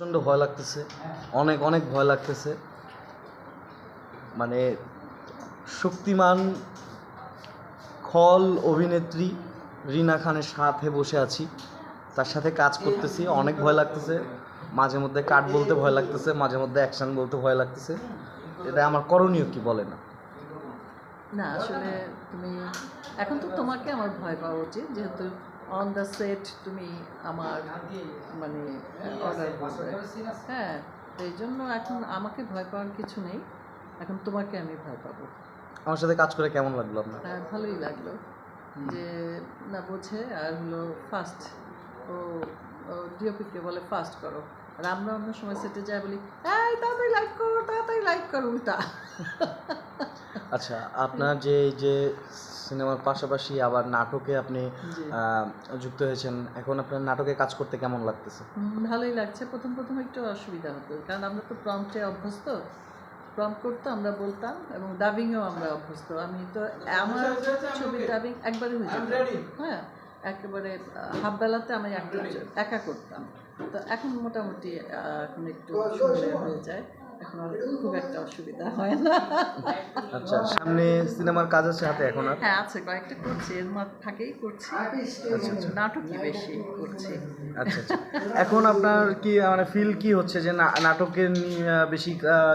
প্রচণ্ড ভয় লাগতেছে। অনেক অনেক ভয় লাগতেছে। মানে শক্তিমান খল অভিনেত্রী রিনা খানের সাথে বসে আছি। তার সাথে কাজ করতেছি, অনেক ভয় লাগতেছে। মাঝে মধ্যে কাট বলতে ভয় লাগতেছে, মাঝে মধ্যে অ্যাকশন বলতে ভয় লাগতেছে। এটা আমার করণীয় কি বলে না না, আসলে তুমি এখন তো তোমাকে আমার ভয় পাওয়া উচিত, যেহেতু অন দ্য সেট তুমি আমার মানে অর্ডার করবে। হ্যাঁ তো এই জন্য এখন আমাকে ভয় পাওয়ার কিছু নেই। এখন তোমাকে আমি ভয় পাবো। আমার সাথে কাজ করে কেমন লাগল আপনার? আর ভালোই লাগল। যে না বোঝে আর হলো ফাস্ট ও ডিওপিকে বলে ফাস্ট করো। আর আমরা অন্য সময় সেটে যাই বলি এই তাড়াতাড়ি লাইক করো তাড়াতাড়ি লাইক করো উল্টা। আচ্ছা আপনার যে এই যে সিনেমার পাশাপাশি আবার নাটকে আপনি যুক্ত হয়েছেন। এখন আপনার নাটকে কাজ করতে কেমন লাগতেছে? ভালোই লাগছে। প্রথম প্রথম একটু অসুবিধা হতো। কারণ আমরা তো প্রম্পটে অভ্যস্ত। প্রম্প করতো আমরা বলতাম এবং ডাবিংয়েও আমরা অভ্যস্ত। আমি তো আমার ছবি ডাবিং একবারে হয়ে যেত। হ্যাঁ একেবারে হাফ বেলাতে আমি একটা একা করতাম। তো এখন মোটামুটি এখন একটু হয়ে যায়। এখন আর খুব একটা অসুবিধা হয় না আচ্ছা সামনে সিনেমার কাজ আছে হাতে এখন আর? হ্যাঁ আছে কয়েকটা করছি এর মধ্যে ফাঁকেই করছি। নাটকই বেশি করছি। আচ্ছা আচ্ছা। এখন আপনার কি মানে ফিল কি হচ্ছে যে নাটকে বেশি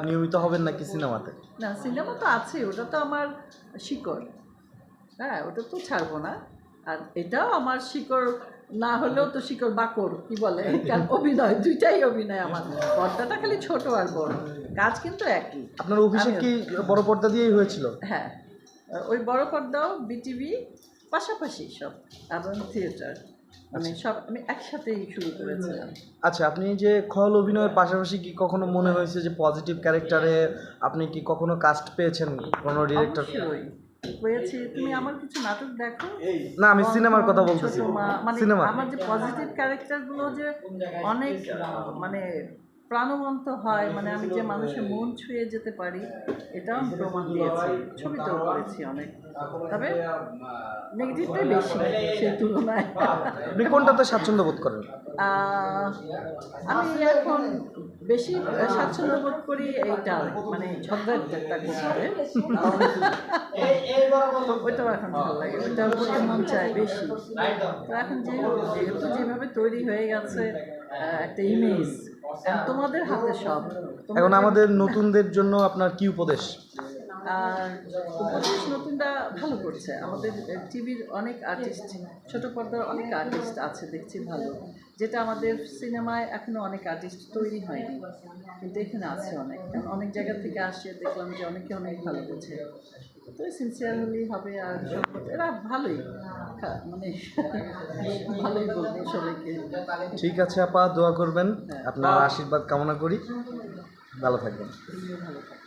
নিয়মিত হবেন নাকি সিনেমাতে? না সিনেমা তো আছে ওটা তো আমার শিকড়। হ্যাঁ ওটা তো ছাড়বো না। আর এটাও আমার শিকড় না হলেও তো শিকড় বাকর কি বলে? অভিনয় দুইটাই অভিনয় আমার। পর্দাটা খালি ছোট আর বড়। কাজ কিন্তু একই। আপনার অভিষেক কি বড় পর্দা দিয়েই হয়েছিল? হ্যাঁ। ওই বড় পর্দাও বিটিভি পাশাপাশি সব এবং থিয়েটার মানে সব আমি একসাথেই শুরু করেছিলাম। আচ্ছা আপনি যে খল অভিনয়ের পাশাপাশি কি কখনো মনে হয়েছে যে পজিটিভ ক্যারেক্টারে আপনি কি কখনো কাস্ট পেয়েছেন কোনো ডিরেক্টর হয়েছে তুমি আমার কিছু নাটক দেখো? না আমি সিনেমার কথা বলতেছি। মানে সিনেমা। আমার যে পজিটিভ ক্যারেক্টারগুলো যে অনেক মানে প্রাণবন্ত হয় মানে আমি যে মানুষের মন ছুঁয়ে যেতে পারি এটাও আমি প্রমাণ দিয়েছি ছবিতেও করেছি অনেক। তবে নেগেটিভটাই বেশি সেই তুলনায়। আপনি কোনটাতে স্বাচ্ছন্দ্য বোধ করেন? আমি এখন বেশি স্বাচ্ছন্দ্য বোধ করি এইটা মানে ঝগড়াটা করতে ওইটাও এখন ভালো লাগে ওইটা করতে মন চায় বেশি। তো এখন যে যেহেতু যেভাবে তৈরি হয়ে গেছে একটা ইমেজ তোমাদের হাতে সব। এখন আমাদের নতুনদের জন্য আপনার কি উপদেশ? আর উপদেশ নতুনটা ভালো করছে। আমাদের টিভির অনেক আর্টিস্ট ছোট পর্দার অনেক আর্টিস্ট আছে দেখছি ভালো। যেটা আমাদের সিনেমায় এখনও অনেক আর্টিস্ট তৈরি হয়নি কিন্তু এখানে আছে অনেক। কারণ অনেক জায়গা থেকে আসে দেখলাম যে অনেকে অনেক ভালো বোঝে। তো সিনসিয়ার হলেই হবে আর এরা ভালোই। মানে ভালোই বলব সবাইকে। ঠিক আছে আপা দোয়া করবেন। আপনার আশীর্বাদ কামনা করি। ভালো থাকবেন। ভালো থাকো